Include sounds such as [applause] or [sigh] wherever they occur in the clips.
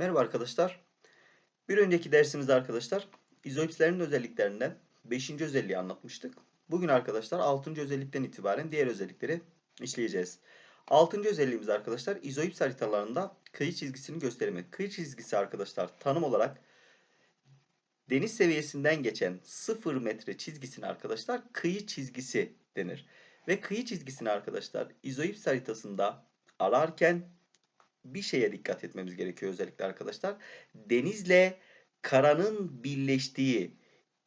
Merhaba arkadaşlar. Bir önceki dersimizde arkadaşlar izoipslerin özelliklerinden 5. özelliği anlatmıştık. Bugün arkadaşlar 6. özellikten itibaren diğer özellikleri işleyeceğiz. 6. özelliğimiz arkadaşlar izoips haritalarında kıyı çizgisini gösterimi. Kıyı çizgisi arkadaşlar tanım olarak deniz seviyesinden geçen 0 metre çizgisine arkadaşlar kıyı çizgisi denir. Ve kıyı çizgisini arkadaşlar izoips haritasında ararken bir şeye dikkat etmemiz gerekiyor özellikle arkadaşlar. Denizle karanın birleştiği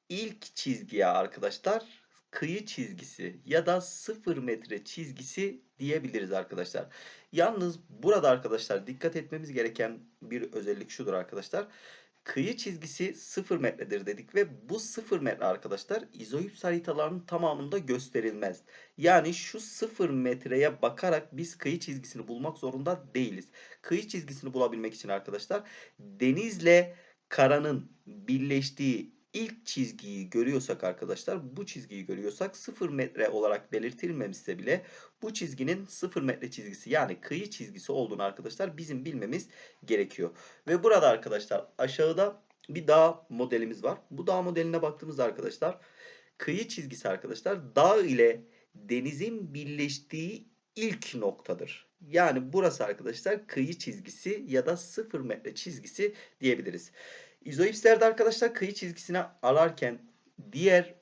ilk çizgiye arkadaşlar kıyı çizgisi ya da 0 metre çizgisi diyebiliriz arkadaşlar. Yalnız burada arkadaşlar dikkat etmemiz gereken bir özellik şudur arkadaşlar. Kıyı çizgisi 0 metredir dedik ve bu 0 metre arkadaşlar izoips haritalarının tamamında gösterilmez. Yani şu 0 metreye bakarak biz kıyı çizgisini bulmak zorunda değiliz. Kıyı çizgisini bulabilmek için arkadaşlar denizle karanın birleştiği ilk çizgiyi görüyorsak arkadaşlar bu çizgiyi görüyorsak 0 metre olarak belirtilmemişse bile bu çizginin 0 metre çizgisi yani kıyı çizgisi olduğunu arkadaşlar bizim bilmemiz gerekiyor. Ve burada arkadaşlar aşağıda bir dağ modelimiz var. Bu dağ modeline baktığımızda arkadaşlar kıyı çizgisi arkadaşlar dağ ile denizin birleştiği ilk noktadır. Yani burası arkadaşlar kıyı çizgisi ya da 0 metre çizgisi diyebiliriz. İzoipslerde arkadaşlar kıyı çizgisini ararken diğer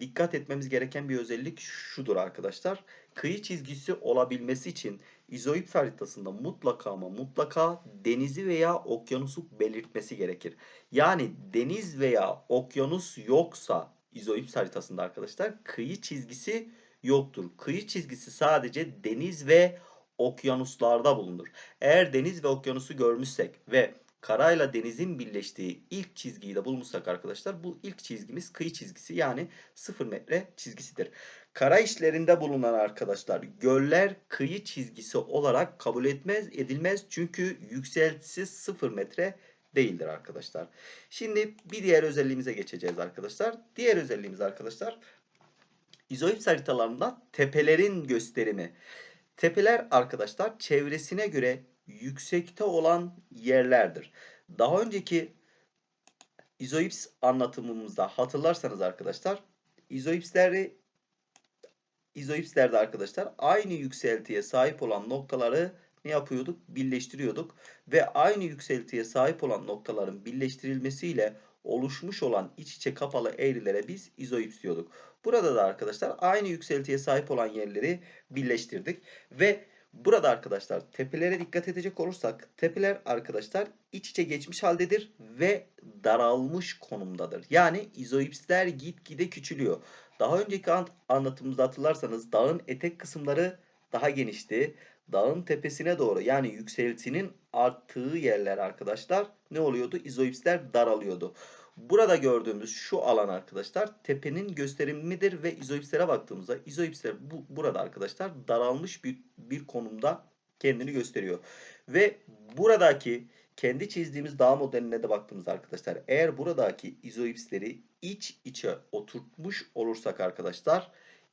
dikkat etmemiz gereken bir özellik şudur arkadaşlar. Kıyı çizgisi olabilmesi için izoips haritasında mutlaka ama mutlaka denizi veya okyanusu belirtmesi gerekir. Yani deniz veya okyanus yoksa izoips haritasında arkadaşlar kıyı çizgisi yoktur. Kıyı çizgisi sadece deniz ve okyanuslarda bulunur. Eğer deniz ve okyanusu görmüşsek ve karayla denizin birleştiği ilk çizgiyi de bulmuşsak arkadaşlar bu ilk çizgimiz kıyı çizgisi yani 0 metre çizgisidir. Kara işlerinde bulunan arkadaşlar göller kıyı çizgisi olarak kabul etmez edilmez çünkü yükseltisi 0 metre değildir arkadaşlar. Şimdi bir diğer özelliğimize geçeceğiz arkadaşlar. Diğer özelliğimiz arkadaşlar izoips haritalarında tepelerin gösterimi. Tepeler arkadaşlar çevresine göre yüksekte olan yerlerdir. Daha önceki izoips anlatımımızda hatırlarsanız arkadaşlar izoipsleri izoipslerde arkadaşlar aynı yükseltiye sahip olan noktaları ne yapıyorduk? Birleştiriyorduk ve aynı yükseltiye sahip olan noktaların birleştirilmesiyle oluşmuş olan iç içe kapalı eğrilere biz izoips diyorduk. Burada da arkadaşlar aynı yükseltiye sahip olan yerleri birleştirdik ve Burada arkadaşlar tepelere dikkat edecek olursak tepeler arkadaşlar iç içe geçmiş haldedir ve daralmış konumdadır. Yani izoipsler gitgide küçülüyor. Daha önceki anlatımımızda hatırlarsanız dağın etek kısımları daha genişti. Dağın tepesine doğru yani yükseltinin arttığı yerler arkadaşlar ne oluyordu? İzoipsler daralıyordu. Burada gördüğümüz şu alan arkadaşlar tepenin gösterimidir ve izoipslere baktığımızda izoipsler bu, burada arkadaşlar daralmış bir, bir konumda kendini gösteriyor. Ve buradaki kendi çizdiğimiz dağ modeline de baktığımızda arkadaşlar eğer buradaki izoipsleri iç içe oturtmuş olursak arkadaşlar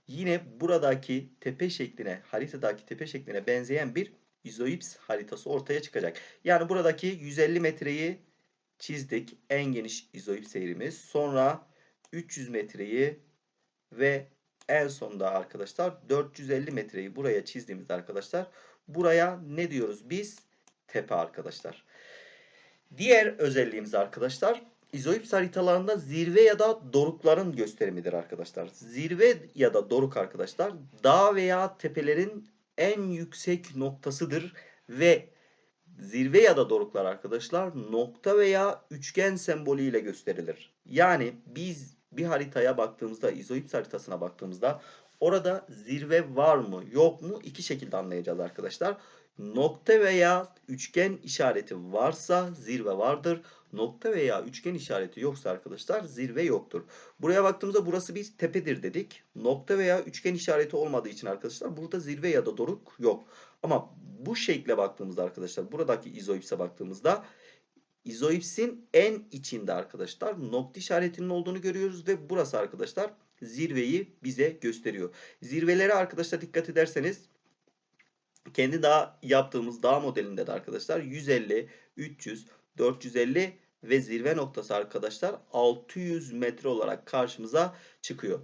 yine buradaki tepe şekline haritadaki tepe şekline benzeyen bir izoips haritası ortaya çıkacak. Yani buradaki 150 metreyi çizdik. En geniş izoip seyrimiz. Sonra 300 metreyi ve en sonda arkadaşlar 450 metreyi buraya çizdiğimizde arkadaşlar buraya ne diyoruz biz? Tepe arkadaşlar. Diğer özelliğimiz arkadaşlar izoips haritalarında zirve ya da dorukların gösterimidir arkadaşlar. Zirve ya da doruk arkadaşlar dağ veya tepelerin en yüksek noktasıdır ve zirve ya da doruklar arkadaşlar nokta veya üçgen sembolüyle gösterilir. Yani biz bir haritaya baktığımızda, izoips haritasına baktığımızda orada zirve var mı yok mu iki şekilde anlayacağız arkadaşlar. Nokta veya üçgen işareti varsa zirve vardır. Nokta veya üçgen işareti yoksa arkadaşlar zirve yoktur. Buraya baktığımızda burası bir tepedir dedik. Nokta veya üçgen işareti olmadığı için arkadaşlar burada zirve ya da doruk yok. Ama bu şekle baktığımızda arkadaşlar buradaki izoipse baktığımızda izoipsin en içinde arkadaşlar nokta işaretinin olduğunu görüyoruz ve burası arkadaşlar zirveyi bize gösteriyor. Zirvelere arkadaşlar dikkat ederseniz kendi dağ yaptığımız dağ modelinde de arkadaşlar 150, 300, 450 ve zirve noktası arkadaşlar 600 metre olarak karşımıza çıkıyor.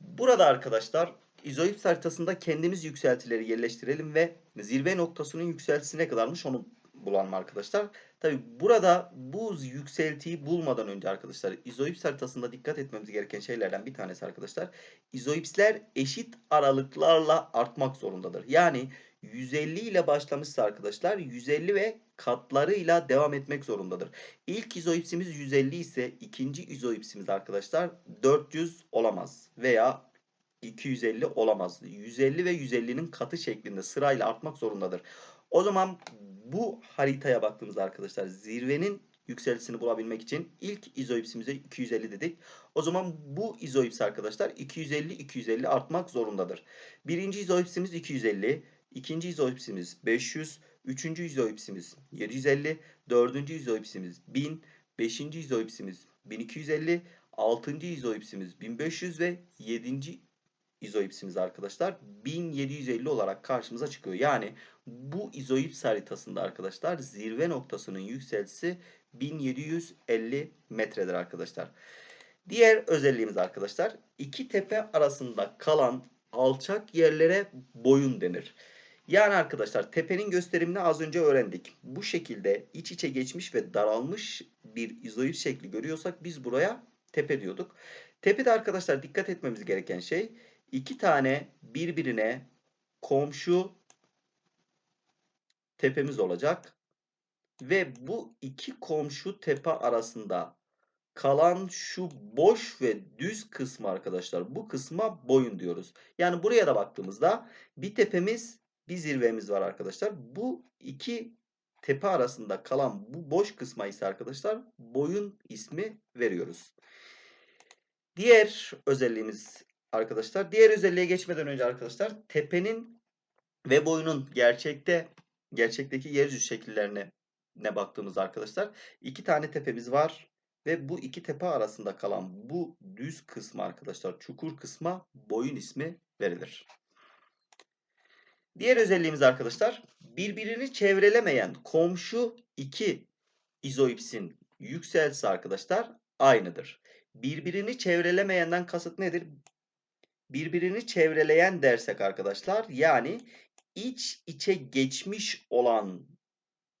Burada arkadaşlar izoips haritasında kendimiz yükseltileri yerleştirelim ve zirve noktasının yükseltisi ne kadarmış onu bulalım arkadaşlar. Tabi burada bu yükseltiyi bulmadan önce arkadaşlar izoips haritasında dikkat etmemiz gereken şeylerden bir tanesi arkadaşlar. İzoipsler eşit aralıklarla artmak zorundadır. Yani 150 ile başlamışsa arkadaşlar 150 ve katlarıyla devam etmek zorundadır. İlk izoipsimiz 150 ise ikinci izoipsimiz arkadaşlar 400 olamaz veya 250 olamaz. 150 ve 150'nin katı şeklinde sırayla artmak zorundadır. O zaman bu haritaya baktığımızda arkadaşlar zirvenin yükseltisini bulabilmek için ilk izoipsimize 250 dedik. O zaman bu izoips arkadaşlar 250-250 artmak zorundadır. Birinci izoipsimiz 250, ikinci izoipsimiz 500, üçüncü izoipsimiz 750, dördüncü izoipsimiz 1000, beşinci izoipsimiz 1250, altıncı izoipsimiz 1500 ve yedinci izoipsimiz arkadaşlar 1750 olarak karşımıza çıkıyor. Yani bu izoips haritasında arkadaşlar zirve noktasının yükseltisi 1750 metredir arkadaşlar. Diğer özelliğimiz arkadaşlar iki tepe arasında kalan alçak yerlere boyun denir. Yani arkadaşlar tepenin gösterimini az önce öğrendik. Bu şekilde iç içe geçmiş ve daralmış bir izoips şekli görüyorsak biz buraya tepe diyorduk. Tepede arkadaşlar dikkat etmemiz gereken şey iki tane birbirine komşu tepemiz olacak. Ve bu iki komşu tepe arasında kalan şu boş ve düz kısmı arkadaşlar bu kısma boyun diyoruz. Yani buraya da baktığımızda bir tepemiz bir zirvemiz var arkadaşlar. Bu iki tepe arasında kalan bu boş kısma ise arkadaşlar boyun ismi veriyoruz. Diğer özelliğimiz arkadaşlar. Diğer özelliğe geçmeden önce arkadaşlar tepenin ve boyunun gerçekte gerçekteki yeryüzü şekillerine ne baktığımız arkadaşlar. iki tane tepemiz var ve bu iki tepe arasında kalan bu düz kısmı arkadaşlar çukur kısma boyun ismi verilir. Diğer özelliğimiz arkadaşlar birbirini çevrelemeyen komşu iki izoipsin yükselsi arkadaşlar aynıdır. Birbirini çevrelemeyenden kasıt nedir? Birbirini çevreleyen dersek arkadaşlar yani iç içe geçmiş olan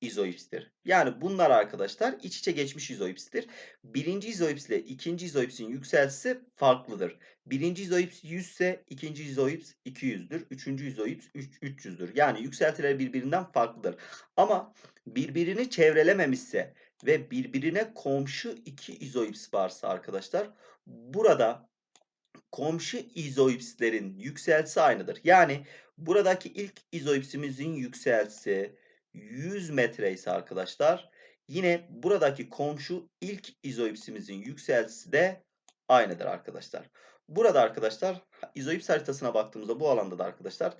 izoipstir. Yani bunlar arkadaşlar iç içe geçmiş izoipstir. Birinci izoips ile ikinci izoipsin yükseltisi farklıdır. Birinci izoips 100 ise ikinci izoips 200'dür. Üçüncü izoips 300'dür. Yani yükseltiler birbirinden farklıdır. Ama birbirini çevrelememişse ve birbirine komşu iki izoips varsa arkadaşlar burada komşu izoipslerin yükseltisi aynıdır. Yani buradaki ilk izoipsimizin yükseltisi 100 metre ise arkadaşlar yine buradaki komşu ilk izoipsimizin yükseltisi de aynıdır arkadaşlar. Burada arkadaşlar izoips haritasına baktığımızda bu alanda da arkadaşlar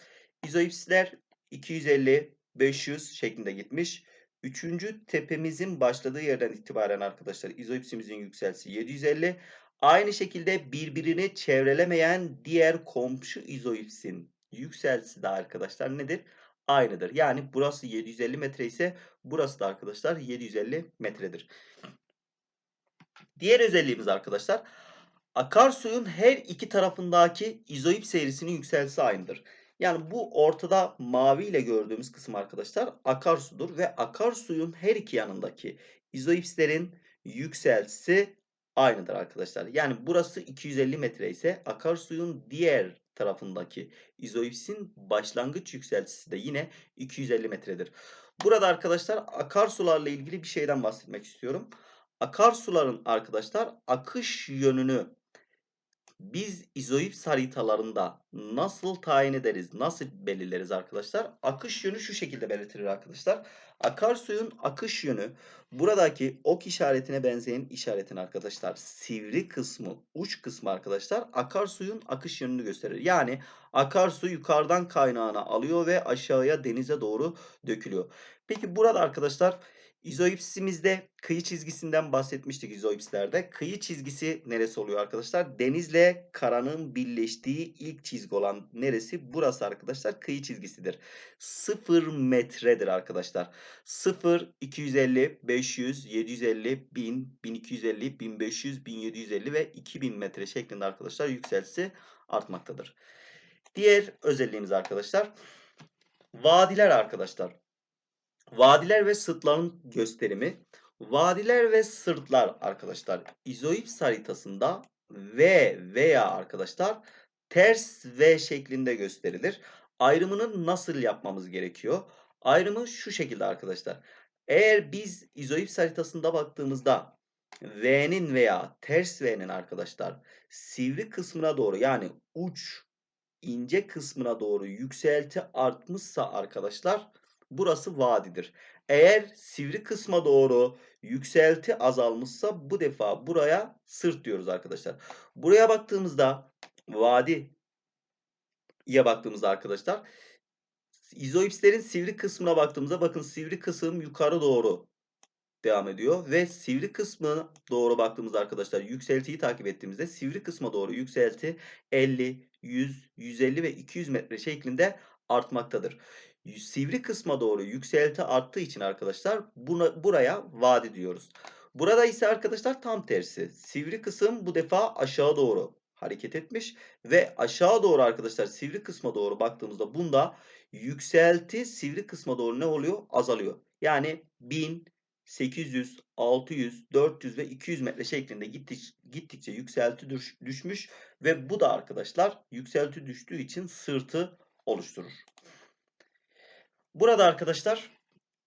izoipsler 250 500 şeklinde gitmiş. Üçüncü tepemizin başladığı yerden itibaren arkadaşlar izoipsimizin yükseltisi 750. Aynı şekilde birbirini çevrelemeyen diğer komşu izoipsin yükseltisi de arkadaşlar nedir? Aynıdır. Yani burası 750 metre ise burası da arkadaşlar 750 metredir. Diğer özelliğimiz arkadaşlar akarsuyun her iki tarafındaki izoip seyrisinin yükseltisi aynıdır. Yani bu ortada mavi ile gördüğümüz kısım arkadaşlar akarsudur ve akarsuyun her iki yanındaki izoipslerin yükseltisi aynıdır arkadaşlar. Yani burası 250 metre ise akarsuyun diğer tarafındaki izoipsin başlangıç yükseltisi de yine 250 metredir. Burada arkadaşlar akarsularla ilgili bir şeyden bahsetmek istiyorum. Akarsuların arkadaşlar akış yönünü biz izoips haritalarında nasıl tayin ederiz, nasıl belirleriz arkadaşlar? Akış yönü şu şekilde belirtilir arkadaşlar. Akarsuyun akış yönü buradaki ok işaretine benzeyen işaretin arkadaşlar sivri kısmı, uç kısmı arkadaşlar akarsuyun akış yönünü gösterir. Yani akarsu yukarıdan kaynağını alıyor ve aşağıya denize doğru dökülüyor. Peki burada arkadaşlar İzoipsimizde kıyı çizgisinden bahsetmiştik izoipslerde. Kıyı çizgisi neresi oluyor arkadaşlar? Denizle karanın birleştiği ilk çizgi olan neresi? Burası arkadaşlar kıyı çizgisidir. 0 metredir arkadaşlar. 0, 250, 500, 750, 1000, 1250, 1500, 1750 ve 2000 metre şeklinde arkadaşlar yükseltisi artmaktadır. Diğer özelliğimiz arkadaşlar vadiler arkadaşlar. Vadiler ve sırtların gösterimi. Vadiler ve sırtlar arkadaşlar izoips haritasında V veya arkadaşlar ters V şeklinde gösterilir. Ayrımını nasıl yapmamız gerekiyor? Ayrımı şu şekilde arkadaşlar. Eğer biz izoips haritasında baktığımızda V'nin veya ters V'nin arkadaşlar sivri kısmına doğru yani uç ince kısmına doğru yükselti artmışsa arkadaşlar burası vadidir. Eğer sivri kısma doğru yükselti azalmışsa bu defa buraya sırt diyoruz arkadaşlar. Buraya baktığımızda vadi ya baktığımızda arkadaşlar izoipslerin sivri kısmına baktığımızda bakın sivri kısım yukarı doğru devam ediyor ve sivri kısmına doğru baktığımızda arkadaşlar yükseltiyi takip ettiğimizde sivri kısma doğru yükselti 50, 100, 150 ve 200 metre şeklinde artmaktadır. Sivri kısma doğru yükselti arttığı için arkadaşlar buna, buraya vadi diyoruz. Burada ise arkadaşlar tam tersi. Sivri kısım bu defa aşağı doğru hareket etmiş ve aşağı doğru arkadaşlar sivri kısma doğru baktığımızda bunda yükselti sivri kısma doğru ne oluyor? Azalıyor. Yani 1000, 800, 600, 400 ve 200 metre şeklinde gittik, gittikçe yükselti düş, düşmüş ve bu da arkadaşlar yükselti düştüğü için sırtı oluşturur. Burada arkadaşlar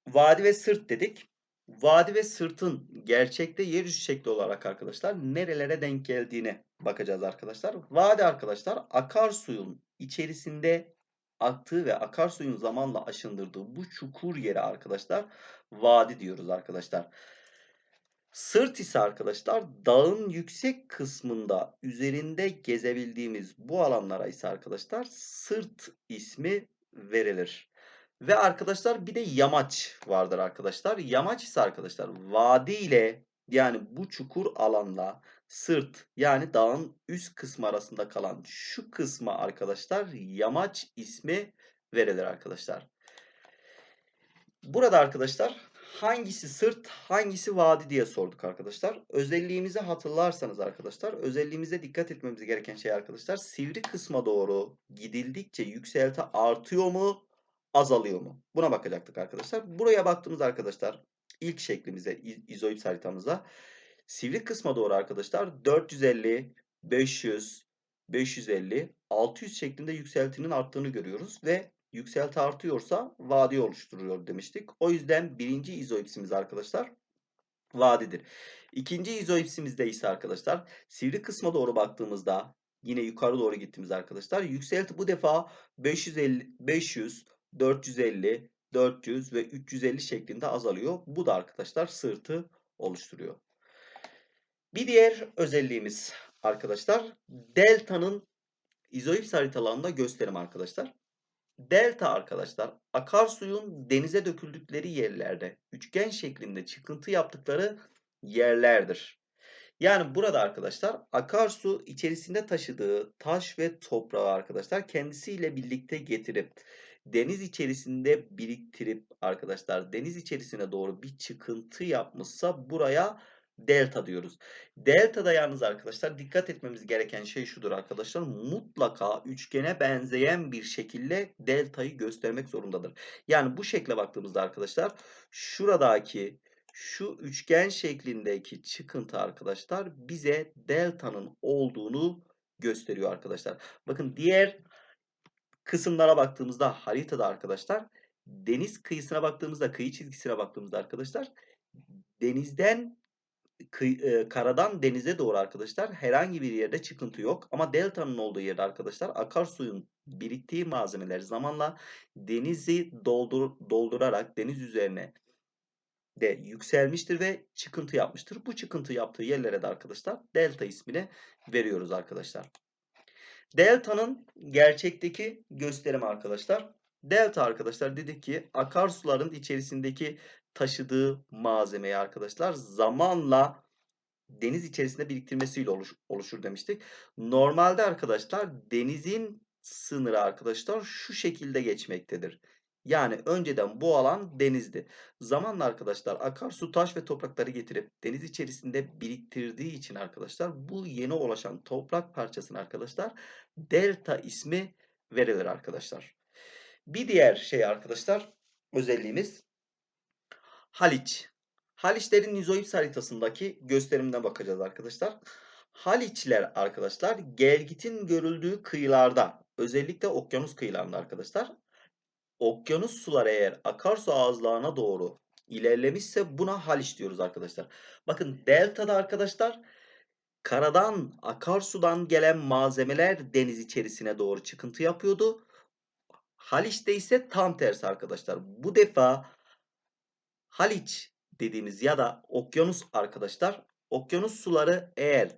vadi ve sırt dedik. Vadi ve sırtın gerçekte yeryüzü şekli olarak arkadaşlar nerelere denk geldiğine bakacağız arkadaşlar. Vadi arkadaşlar akarsuyun içerisinde aktığı ve akarsuyun zamanla aşındırdığı bu çukur yere arkadaşlar vadi diyoruz arkadaşlar. Sırt ise arkadaşlar dağın yüksek kısmında üzerinde gezebildiğimiz bu alanlara ise arkadaşlar sırt ismi verilir. Ve arkadaşlar bir de yamaç vardır arkadaşlar. Yamaç ise arkadaşlar vadi ile yani bu çukur alanla sırt yani dağın üst kısmı arasında kalan şu kısma arkadaşlar yamaç ismi verilir arkadaşlar. Burada arkadaşlar hangisi sırt hangisi vadi diye sorduk arkadaşlar. Özelliğimizi hatırlarsanız arkadaşlar özelliğimize dikkat etmemiz gereken şey arkadaşlar sivri kısma doğru gidildikçe yükselti artıyor mu azalıyor mu? Buna bakacaktık arkadaşlar. Buraya baktığımız arkadaşlar ilk şeklimize izoips haritamıza sivri kısma doğru arkadaşlar 450, 500, 550, 600 şeklinde yükseltinin arttığını görüyoruz ve yükselti artıyorsa vadi oluşturuyor demiştik. O yüzden birinci izoipsimiz arkadaşlar vadidir. İkinci izoipsimizde ise arkadaşlar sivri kısma doğru baktığımızda yine yukarı doğru gittiğimiz arkadaşlar yükselti bu defa 550 500 450 400 ve 350 şeklinde azalıyor. Bu da arkadaşlar sırtı oluşturuyor. Bir diğer özelliğimiz arkadaşlar delta'nın izoips haritalarında gösterim arkadaşlar. Delta arkadaşlar akarsuyun denize döküldükleri yerlerde üçgen şeklinde çıkıntı yaptıkları yerlerdir. Yani burada arkadaşlar akarsu içerisinde taşıdığı taş ve toprağı arkadaşlar kendisiyle birlikte getirip deniz içerisinde biriktirip arkadaşlar deniz içerisine doğru bir çıkıntı yapmışsa buraya delta diyoruz. Delta'da yalnız arkadaşlar dikkat etmemiz gereken şey şudur arkadaşlar. Mutlaka üçgene benzeyen bir şekilde deltayı göstermek zorundadır. Yani bu şekle baktığımızda arkadaşlar şuradaki şu üçgen şeklindeki çıkıntı arkadaşlar bize delta'nın olduğunu gösteriyor arkadaşlar. Bakın diğer kısımlara baktığımızda haritada arkadaşlar deniz kıyısına baktığımızda kıyı çizgisine baktığımızda arkadaşlar denizden kıy, karadan denize doğru arkadaşlar herhangi bir yerde çıkıntı yok. Ama delta'nın olduğu yerde arkadaşlar akarsuyun biriktiği malzemeler zamanla denizi doldur, doldurarak deniz üzerine de yükselmiştir ve çıkıntı yapmıştır. Bu çıkıntı yaptığı yerlere de arkadaşlar delta ismini veriyoruz arkadaşlar. Delta'nın gerçekteki gösterimi arkadaşlar. Delta arkadaşlar dedik ki akarsuların içerisindeki taşıdığı malzemeyi arkadaşlar zamanla deniz içerisinde biriktirmesiyle oluş- oluşur demiştik. Normalde arkadaşlar denizin sınırı arkadaşlar şu şekilde geçmektedir. Yani önceden bu alan denizdi. Zamanla arkadaşlar akarsu taş ve toprakları getirip deniz içerisinde biriktirdiği için arkadaşlar bu yeni ulaşan toprak parçasına arkadaşlar delta ismi verilir arkadaşlar. Bir diğer şey arkadaşlar özelliğimiz Haliç. Haliçlerin izoips haritasındaki gösterimine bakacağız arkadaşlar. Haliçler arkadaşlar gelgitin görüldüğü kıyılarda özellikle okyanus kıyılarında arkadaşlar okyanus suları eğer akarsu ağızlarına doğru ilerlemişse buna Haliç diyoruz arkadaşlar. Bakın deltada arkadaşlar karadan akarsudan gelen malzemeler deniz içerisine doğru çıkıntı yapıyordu. Haliç'te ise tam tersi arkadaşlar. Bu defa Haliç dediğimiz ya da okyanus arkadaşlar okyanus suları eğer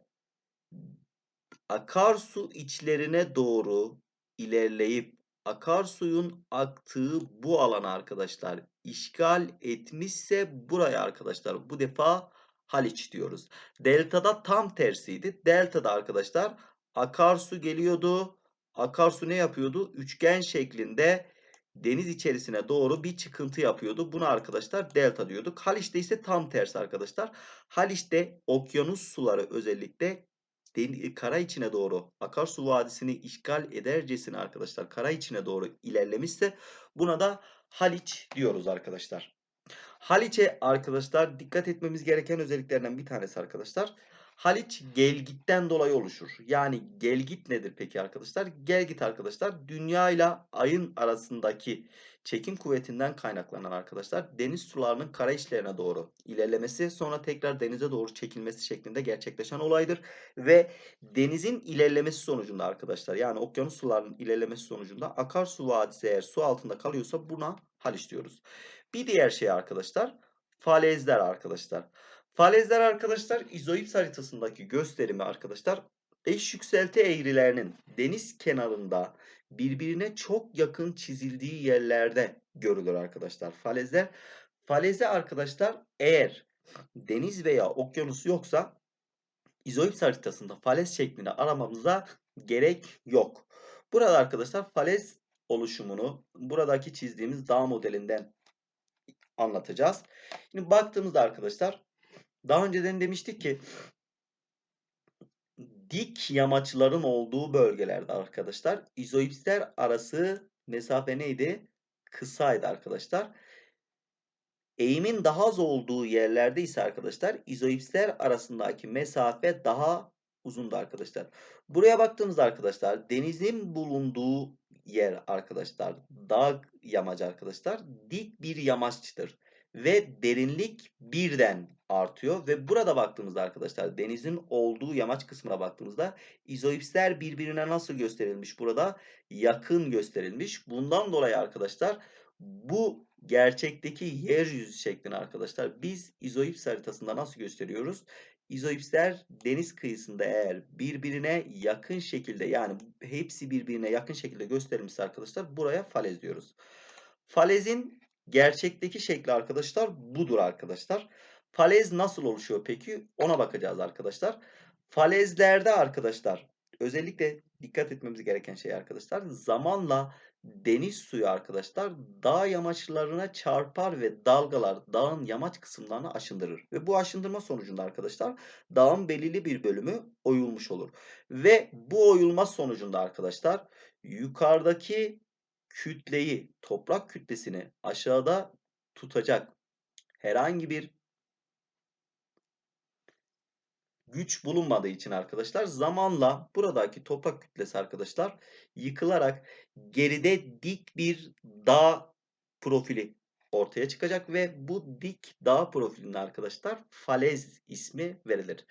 akarsu içlerine doğru ilerleyip akarsuyun aktığı bu alana arkadaşlar işgal etmişse buraya arkadaşlar bu defa Haliç diyoruz. Delta'da tam tersiydi. Delta'da arkadaşlar akarsu geliyordu. Akarsu ne yapıyordu? Üçgen şeklinde deniz içerisine doğru bir çıkıntı yapıyordu. Buna arkadaşlar delta diyorduk. Haliç'te ise tam tersi arkadaşlar. Haliç'te okyanus suları özellikle kara içine doğru akarsu vadisini işgal edercesine arkadaşlar kara içine doğru ilerlemişse buna da Haliç diyoruz arkadaşlar. Haliç'e arkadaşlar dikkat etmemiz gereken özelliklerinden bir tanesi arkadaşlar. Haliç gelgitten dolayı oluşur. Yani gelgit nedir peki arkadaşlar? Gelgit arkadaşlar dünya ile ayın arasındaki çekim kuvvetinden kaynaklanan arkadaşlar deniz sularının kara içlerine doğru ilerlemesi sonra tekrar denize doğru çekilmesi şeklinde gerçekleşen olaydır. Ve denizin ilerlemesi sonucunda arkadaşlar yani okyanus sularının ilerlemesi sonucunda akarsu vadisi eğer su altında kalıyorsa buna Haliç diyoruz. Bir diğer şey arkadaşlar falezler arkadaşlar. Falezler arkadaşlar izoips haritasındaki gösterimi arkadaşlar eş yükselti eğrilerinin deniz kenarında birbirine çok yakın çizildiği yerlerde görülür arkadaşlar. Falezler faleze arkadaşlar eğer deniz veya okyanus yoksa izoips haritasında falez şeklini aramamıza gerek yok. Burada arkadaşlar falez oluşumunu buradaki çizdiğimiz dağ modelinden anlatacağız. Şimdi baktığımızda arkadaşlar daha önceden demiştik ki dik yamaçların olduğu bölgelerde arkadaşlar izoipsler arası mesafe neydi? Kısaydı arkadaşlar. Eğimin daha az olduğu yerlerde ise arkadaşlar izoipsler arasındaki mesafe daha uzundu arkadaşlar. Buraya baktığımızda arkadaşlar denizin bulunduğu yer arkadaşlar dağ yamacı arkadaşlar dik bir yamaçtır ve derinlik birden artıyor ve burada baktığımızda arkadaşlar denizin olduğu yamaç kısmına baktığımızda izoipsler birbirine nasıl gösterilmiş burada? Yakın gösterilmiş. Bundan dolayı arkadaşlar bu gerçekteki yeryüzü şeklini arkadaşlar biz izoips haritasında nasıl gösteriyoruz? İzoipsler deniz kıyısında eğer birbirine yakın şekilde yani hepsi birbirine yakın şekilde gösterilmişse arkadaşlar buraya falez diyoruz. Falezin gerçekteki şekli arkadaşlar budur arkadaşlar. Falez nasıl oluşuyor peki? Ona bakacağız arkadaşlar. Falezlerde arkadaşlar özellikle dikkat etmemiz gereken şey arkadaşlar zamanla deniz suyu arkadaşlar dağ yamaçlarına çarpar ve dalgalar dağın yamaç kısımlarını aşındırır. Ve bu aşındırma sonucunda arkadaşlar dağın belirli bir bölümü oyulmuş olur. Ve bu oyulma sonucunda arkadaşlar yukarıdaki kütleyi, toprak kütlesini aşağıda tutacak herhangi bir güç bulunmadığı için arkadaşlar zamanla buradaki toprak kütlesi arkadaşlar yıkılarak geride dik bir dağ profili ortaya çıkacak ve bu dik dağ profiline arkadaşlar falez ismi verilir.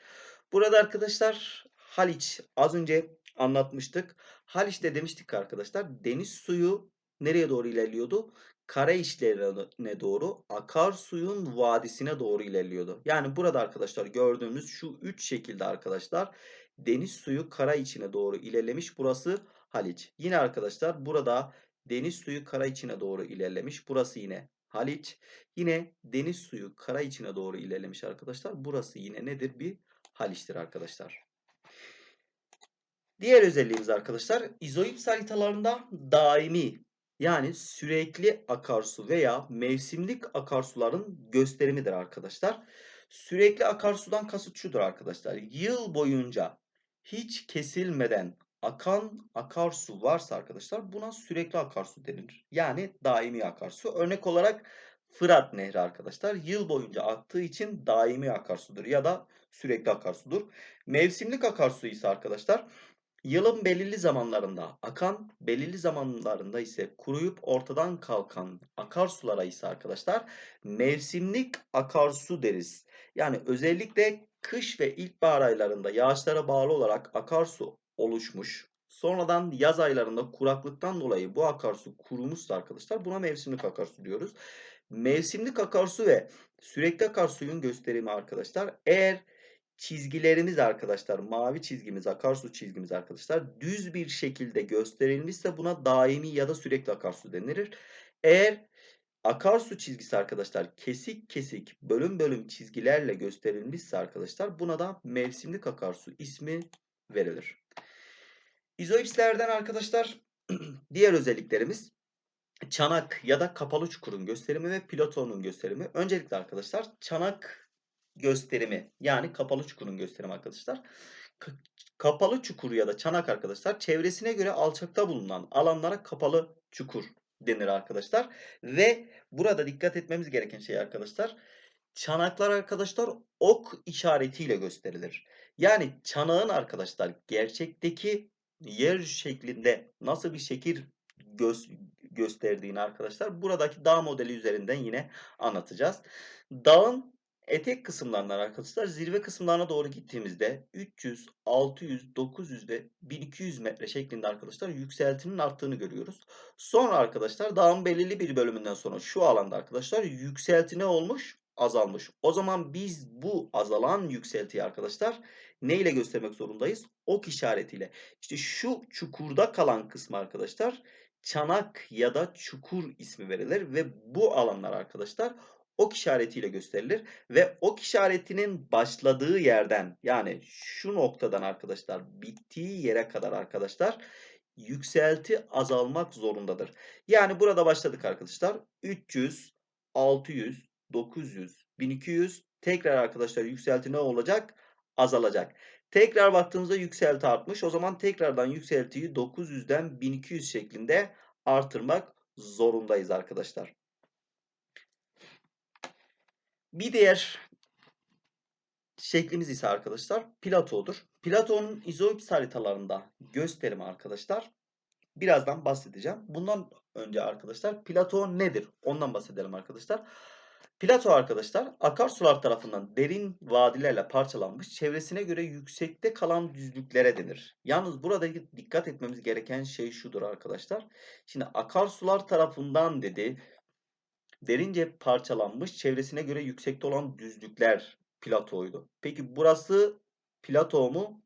Burada arkadaşlar Haliç az önce anlatmıştık. Haliç'te demiştik arkadaşlar deniz suyu nereye doğru ilerliyordu? Kara içlerine doğru akarsuyun vadisine doğru ilerliyordu. Yani burada arkadaşlar gördüğümüz şu üç şekilde arkadaşlar deniz suyu kara içine doğru ilerlemiş. Burası Haliç. Yine arkadaşlar burada deniz suyu kara içine doğru ilerlemiş. Burası yine Haliç. Yine deniz suyu kara içine doğru ilerlemiş arkadaşlar. Burası yine nedir? Bir Haliç'tir arkadaşlar. Diğer özelliğimiz arkadaşlar izoips haritalarında daimi yani sürekli akarsu veya mevsimlik akarsuların gösterimidir arkadaşlar. Sürekli akarsudan kasıt şudur arkadaşlar. Yıl boyunca hiç kesilmeden akan akarsu varsa arkadaşlar buna sürekli akarsu denir. Yani daimi akarsu. Örnek olarak Fırat Nehri arkadaşlar yıl boyunca aktığı için daimi akarsudur ya da sürekli akarsudur. Mevsimlik akarsu ise arkadaşlar Yılın belirli zamanlarında akan, belirli zamanlarında ise kuruyup ortadan kalkan akarsulara ise arkadaşlar mevsimlik akarsu deriz. Yani özellikle kış ve ilkbahar aylarında yağışlara bağlı olarak akarsu oluşmuş. Sonradan yaz aylarında kuraklıktan dolayı bu akarsu kurumuşsa arkadaşlar buna mevsimlik akarsu diyoruz. Mevsimlik akarsu ve sürekli akarsuyun gösterimi arkadaşlar eğer çizgilerimiz arkadaşlar mavi çizgimiz akarsu çizgimiz arkadaşlar düz bir şekilde gösterilmişse buna daimi ya da sürekli akarsu denilir. Eğer akarsu çizgisi arkadaşlar kesik kesik bölüm bölüm çizgilerle gösterilmişse arkadaşlar buna da mevsimlik akarsu ismi verilir. İzoipslerden arkadaşlar [clears throat] diğer özelliklerimiz çanak ya da kapalı çukurun gösterimi ve platonun gösterimi. Öncelikle arkadaşlar çanak gösterimi yani kapalı çukurun gösterimi arkadaşlar. Kapalı çukur ya da çanak arkadaşlar çevresine göre alçakta bulunan alanlara kapalı çukur denir arkadaşlar. Ve burada dikkat etmemiz gereken şey arkadaşlar çanaklar arkadaşlar ok işaretiyle gösterilir. Yani çanağın arkadaşlar gerçekteki yer şeklinde nasıl bir şekil gö gösterdiğini arkadaşlar buradaki dağ modeli üzerinden yine anlatacağız. Dağın etek kısımlarından arkadaşlar zirve kısımlarına doğru gittiğimizde 300, 600, 900 ve 1200 metre şeklinde arkadaşlar yükseltinin arttığını görüyoruz. Sonra arkadaşlar dağın belirli bir bölümünden sonra şu alanda arkadaşlar yükselti ne olmuş? Azalmış. O zaman biz bu azalan yükseltiyi arkadaşlar ne ile göstermek zorundayız? Ok işaretiyle. İşte şu çukurda kalan kısmı arkadaşlar çanak ya da çukur ismi verilir ve bu alanlar arkadaşlar ok işaretiyle gösterilir ve ok işaretinin başladığı yerden yani şu noktadan arkadaşlar bittiği yere kadar arkadaşlar yükselti azalmak zorundadır. Yani burada başladık arkadaşlar 300, 600, 900, 1200 tekrar arkadaşlar yükselti ne olacak? Azalacak. Tekrar baktığımızda yükselti artmış. O zaman tekrardan yükseltiyi 900'den 1200 şeklinde artırmak zorundayız arkadaşlar. Bir diğer şeklimiz ise arkadaşlar platodur. Platonun izoips haritalarında gösterimi arkadaşlar birazdan bahsedeceğim. Bundan önce arkadaşlar plato nedir? Ondan bahsedelim arkadaşlar. Plato arkadaşlar akarsular tarafından derin vadilerle parçalanmış çevresine göre yüksekte kalan düzlüklere denir. Yalnız burada dikkat etmemiz gereken şey şudur arkadaşlar. Şimdi akarsular tarafından dedi derince parçalanmış çevresine göre yüksekte olan düzlükler platoydu. Peki burası plato mu?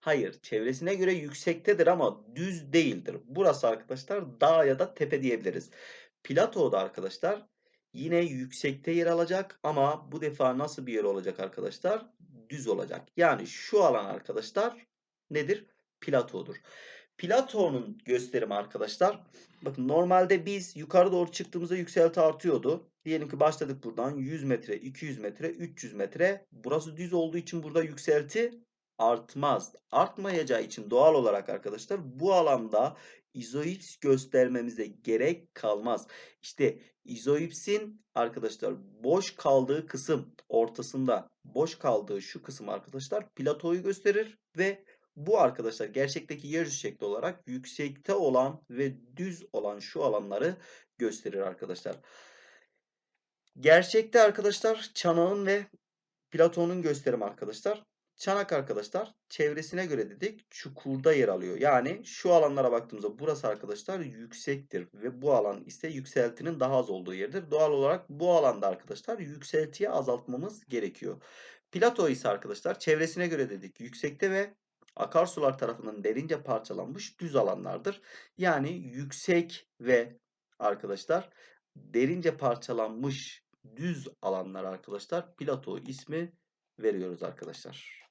Hayır. Çevresine göre yüksektedir ama düz değildir. Burası arkadaşlar dağ ya da tepe diyebiliriz. Platoda arkadaşlar yine yüksekte yer alacak ama bu defa nasıl bir yer olacak arkadaşlar? Düz olacak. Yani şu alan arkadaşlar nedir? Platodur. Platon'un gösterimi arkadaşlar. Bakın normalde biz yukarı doğru çıktığımızda yükselti artıyordu. Diyelim ki başladık buradan 100 metre, 200 metre, 300 metre. Burası düz olduğu için burada yükselti artmaz. Artmayacağı için doğal olarak arkadaşlar bu alanda izoips göstermemize gerek kalmaz. İşte izoipsin arkadaşlar boş kaldığı kısım ortasında boş kaldığı şu kısım arkadaşlar platoyu gösterir ve bu arkadaşlar gerçekteki yeryüzü şekli olarak yüksekte olan ve düz olan şu alanları gösterir arkadaşlar. Gerçekte arkadaşlar çanağın ve Platon'un gösterimi arkadaşlar. Çanak arkadaşlar çevresine göre dedik çukurda yer alıyor. Yani şu alanlara baktığımızda burası arkadaşlar yüksektir ve bu alan ise yükseltinin daha az olduğu yerdir. Doğal olarak bu alanda arkadaşlar yükseltiyi azaltmamız gerekiyor. Plato ise arkadaşlar çevresine göre dedik yüksekte ve akarsular tarafından derince parçalanmış düz alanlardır. Yani yüksek ve arkadaşlar derince parçalanmış düz alanlar arkadaşlar plato ismi veriyoruz arkadaşlar.